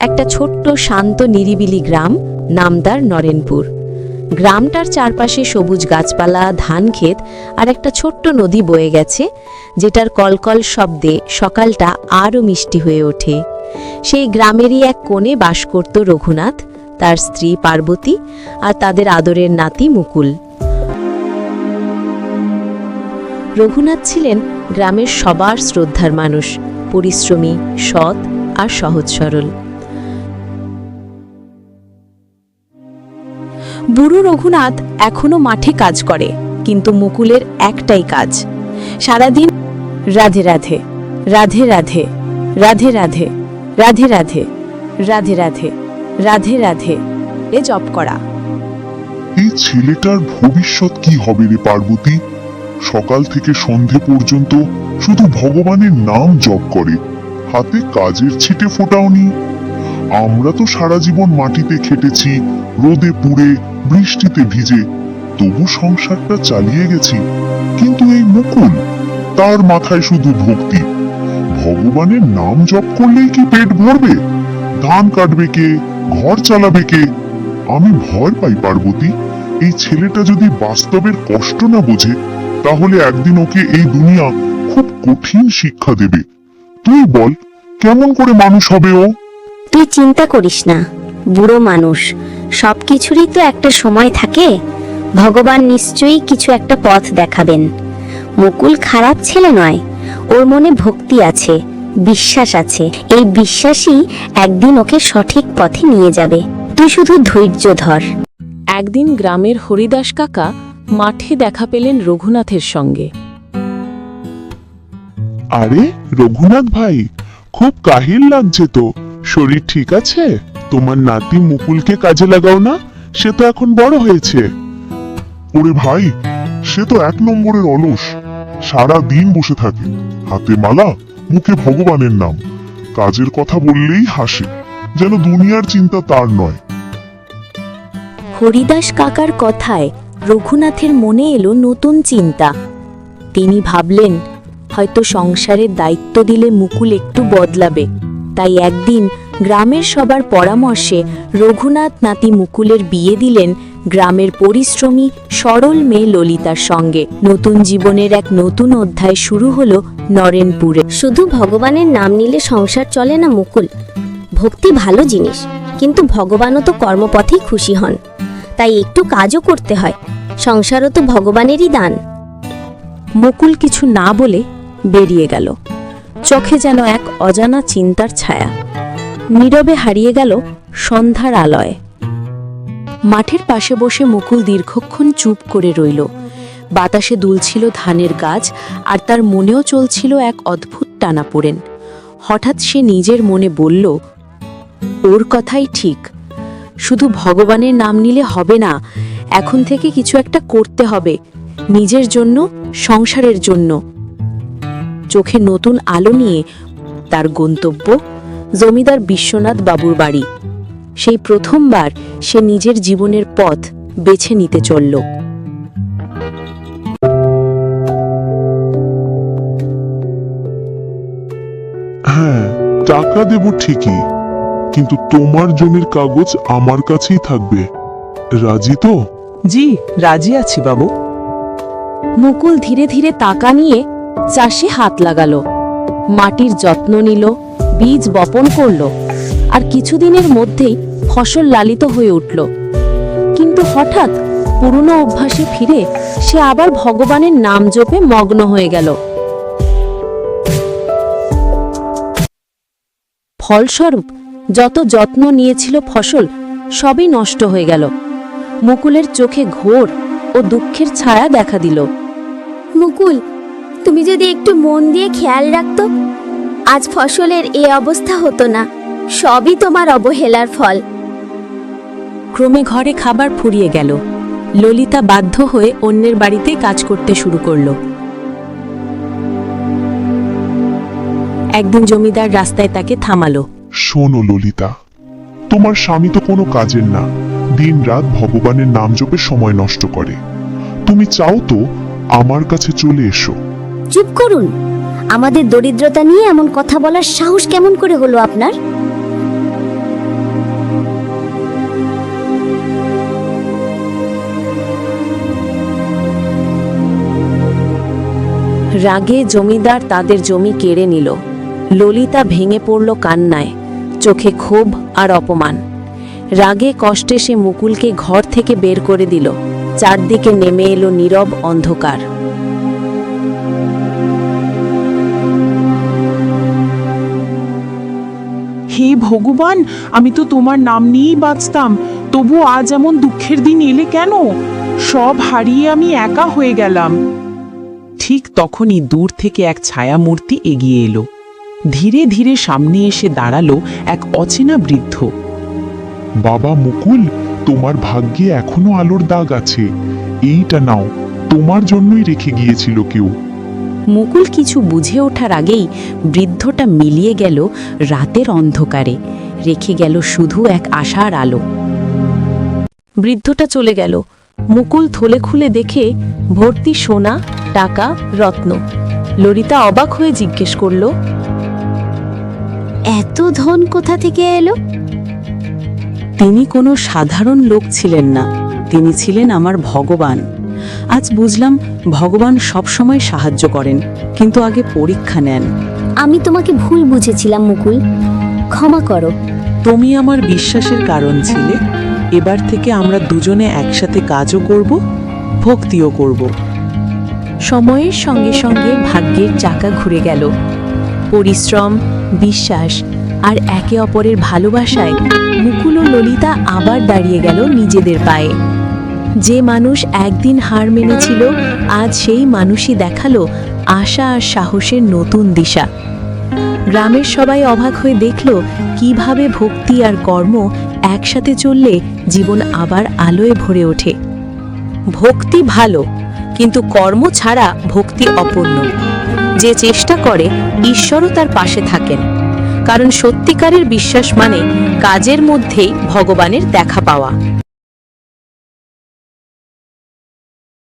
একটা ছোট্ট, শান্ত, নিরিবিলি গ্রাম, নামদার নরেনপুর। গ্রামটার চারপাশে সবুজ গাছপালা, ধান ক্ষেত আর একটা ছোট্ট নদী বয়ে গেছে, যেটার কলকল শব্দে সকালটা আরও মিষ্টি হয়ে ওঠে। সেই গ্রামেরই এক কোণে বাস করত রঘুনাথ, তার স্ত্রী পার্বতী আর তাদের আদরের নাতি মুকুল। রঘুনাথ ছিলেন গ্রামের সবার শ্রদ্ধার মানুষ, পরিশ্রমী, সৎ আর সহজ সরল। বুড়ো রঘুনাথ এখনও মাঠে কাজ করে, কিন্তু মুকুলের একটাই কাজ। সারাদিন রাধে রাধে রাধে রাধে রাধে রাধে রাধে রাধে রাধে রাধে রাধে রাধে, এ জপ করা। এই ছেলেটার ভবিষ্যৎ কি হবে রে পার্বতী? সকাল থেকে সন্ধে পর্যন্ত শুধু ভগবানের নাম জপ করে, হাতে কাজের ছিটে ফোটাওনি। আমরা তো সারা জীবন মাটিতে খেটেছি, রোদে পুড়ে, বৃষ্টিতে ভিজে। তবু সংসারটা চালিয়ে গেছি। কিন্তু এই মুকুল, তার মাথায় শুধু ভক্তি। ভগবানের নাম জপ করলেই কি পেট ভরবে? ধান কাটবে কে? ঘর চালাবে কে? আমি ভয় পাই, পার্বতী। এই ছেলেটা যদি বাস্তবের কষ্ট না বোঝে, তাহলে একদিন ওকে এই দুনিয়া খুব কঠিন শিক্ষা দেবে। তুই বল, কেমন করে মানুষ হবে ও? তুই চিন্তা করিস না বুড়ো মানুষ। সব কিছুরই তো একটা সময় থাকে। ভগবান নিশ্চয়ই কিছু একটা পথ দেখাবেন। মুকুল খারাপ ছেলে নয় ওর মনে ভক্তি আছে বিশ্বাস আছে। এই বিশ্বাসই একদিন ওকে সঠিক পথে নিয়ে যাবে। তুই শুধু ধৈর্য ধর। একদিন গ্রামের হরিদাস কাকা মাঠে দেখা পেলেন রঘুনাথের সঙ্গে। আরে রঘুনাথ ভাই খুব কাহিল লাগছে তো। শরীর ঠিক আছে? তোমার নাতি মুকুলকে কাজে লাগাও না? সে তো এখন বড় হয়েছে। ওরে ভাই, সে তো এক নম্বরের অলস। সারা দিন বসে থাকে। হাতে মালা, মুখে ভগবানের নাম। কাজের কথা বললেই হাসে। যেন দুনিয়ার চিন্তা তার নয়। হরিদাস কাকার কথায় রঘুনাথের মনে এলো নতুন চিন্তা। তিনি ভাবলেন, হয়তো সংসারের দায়িত্ব দিলে মুকুল একটু বদলাবে। তাই একদিন গ্রামের সবার পরামর্শে রঘুনাথ নাতি মুকুলের বিয়ে দিলেন গ্রামের পরিশ্রমী সরল মেয়ে ললিতার সঙ্গে। নতুন জীবনের এক নতুন অধ্যায় শুরু হলো নরেনপুরে। শুধু ভগবানের নাম নিলে সংসার চলে না মুকুল। ভক্তি ভালো জিনিস কিন্তু ভগবানও তো কর্মপথেই খুশি হন। তাই একটু কাজও করতে হয় সংসারও তো ভগবানেরই দান। মুকুল কিছু না বলে বেরিয়ে গেল। চোখে যেন এক অজানা চিন্তার ছায়া। নীরবে হারিয়ে গেল সন্ধ্যার আলয়। মাঠের পাশে বসে মুকুল দীর্ঘক্ষণ চুপ করে রইল। বাতাসে দুলছিল ধানের গাছ আর তার মনেও চলছিল এক অদ্ভুত টানা টানাপোড়েন। হঠাৎ সে নিজের মনে বলল, ওর কথাই ঠিক। শুধু ভগবানের নাম নিলে হবে না, এখন থেকে কিছু একটা করতে হবে। নিজের জন্য, সংসারের জন্য। চোখে নতুন আলো নিয়ে তার গন্তব্য জমিদার বিশ্বনাথ বাবুর বাড়ি। সেই প্রথমবার সে নিজের জীবনের পথ বেছে নিতে চলল। হ্যাঁ টাকা দেব ঠিকই কিন্তু তোমার জমির কাগজ আমার কাছেই থাকবে। রাজি তো? জি রাজি আছি বাবু। মুকুল ধীরে ধীরে টাকা নিয়ে চাষে হাত লাগালো। মাটির যত্ন নিল, বীজ বপন করল, আর কিছুদিনের মধ্যেই ফসল লালিত হয়ে উঠল। কিন্তু হঠাৎ পুরনো অভ্যাসে ফিরে সে আবার ভগবানের নাম জপে মগ্ন হয়ে গেল। ফলস্বরূপ যত যত্ন নিয়েছিল ফসল, সবই নষ্ট হয়ে গেল। মুকুলের চোখে ঘোর ও দুঃখের ছায়া দেখা দিল। মুকুল তুমি যদি একটু মন দিয়ে খেয়াল রাখতো আজ ফসলের এ অবস্থা হতো না। সবই তোমার অবহেলার ফল। ক্রমে ঘরে খাবার ফুরিয়ে গেল। ললিতা বাধ্য হয়ে অন্যের বাড়িতে কাজ করতে শুরু করল। একদিন জমিদার রাস্তায় তাকে থামালো। শোনো ললিতা তোমার স্বামী তো কোনো কাজের না। দিন রাত ভগবানের নাম জপে সময় নষ্ট করে। তুমি চাও তো আমার কাছে চলে এসো। চুপ করুন। আমাদের দরিদ্রতা নিয়ে এমন কথা বলার সাহস কেমন করে হলো আপনার? রাগে জমিদার তাদের জমি কেড়ে নিল। ললিতা ভেঙে পড়ল কান্নায়, চোখে ক্ষোভ আর অপমান। রাগে কষ্টে সে মুকুলকে ঘর থেকে বের করে দিল। চারদিকে নেমে এলো নীরব অন্ধকার। হে ভগবান, আমি তো তোমার নাম নিয়েই বাঁচতাম। তবু আজ এমন দুঃখের দিন এলে কেন? সব হারিয়ে আমি একা হয়ে গেলাম। ঠিক তখনই দূর থেকে এক ছায়া মূর্তি এগিয়ে এলো। ধীরে ধীরে সামনে এসে দাঁড়াল এক অচেনা বৃদ্ধ। বাবা মুকুল, তোমার ভাগ্যে এখনও আলোর দাগ আছে। এইটা নাও, তোমার জন্যই রেখে গিয়েছিল কেউ। মুকুল কিছু বুঝে ওঠার আগেই বৃদ্ধটা মিলিয়ে গেল রাতের অন্ধকারে। রেখে গেল শুধু এক আশার আলো। বৃদ্ধটা চলে গেল। মুকুল থলে খুলে দেখে ভর্তি সোনা টাকা রত্ন। ললিতা অবাক হয়ে জিজ্ঞেস করল এত ধন কোথা থেকে এলো? তিনি কোনো সাধারণ লোক ছিলেন না। তিনি ছিলেন আমার ভগবান। আজ বুঝলাম ভগবান সবসময় সাহায্য করেন কিন্তু আগে পরীক্ষা নেন। আমি তোমাকে ভুল বুঝেছিলাম মুকুল। ক্ষমা করো। তুমি আমার বিশ্বাসের কারণ ছিলে এবার থেকে আমরা দুজনে একসাথে কাজও করব ভক্তিও করব। সময়ের সঙ্গে সঙ্গে ভাগ্যের চাকা ঘুরে গেল। পরিশ্রম বিশ্বাস আর একে অপরের ভালোবাসায় মুকুল ও ললিতা আবার দাঁড়িয়ে গেল নিজেদের পায়ে। যে মানুষ একদিন হার মেনেছিল, আজ সেই মানুষই দেখাল আশা আর সাহসের নতুন দিশা। গ্রামের সবাই অবাক হয়ে দেখল কীভাবে ভক্তি আর কর্ম একসাথে চললে জীবন আবার আলোয় ভরে ওঠে। ভক্তি ভালো, কিন্তু কর্ম ছাড়া ভক্তি অপূর্ণ। যে চেষ্টা করে, ঈশ্বরও তার পাশে থাকেন। কারণ সত্যিকারের বিশ্বাস মানে কাজের মধ্যেই ভগবানের দেখা পাওয়া।